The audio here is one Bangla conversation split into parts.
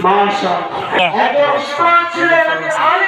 ছিলেন, একে আলী ছিলেন, সাহাবের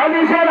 হাদিসের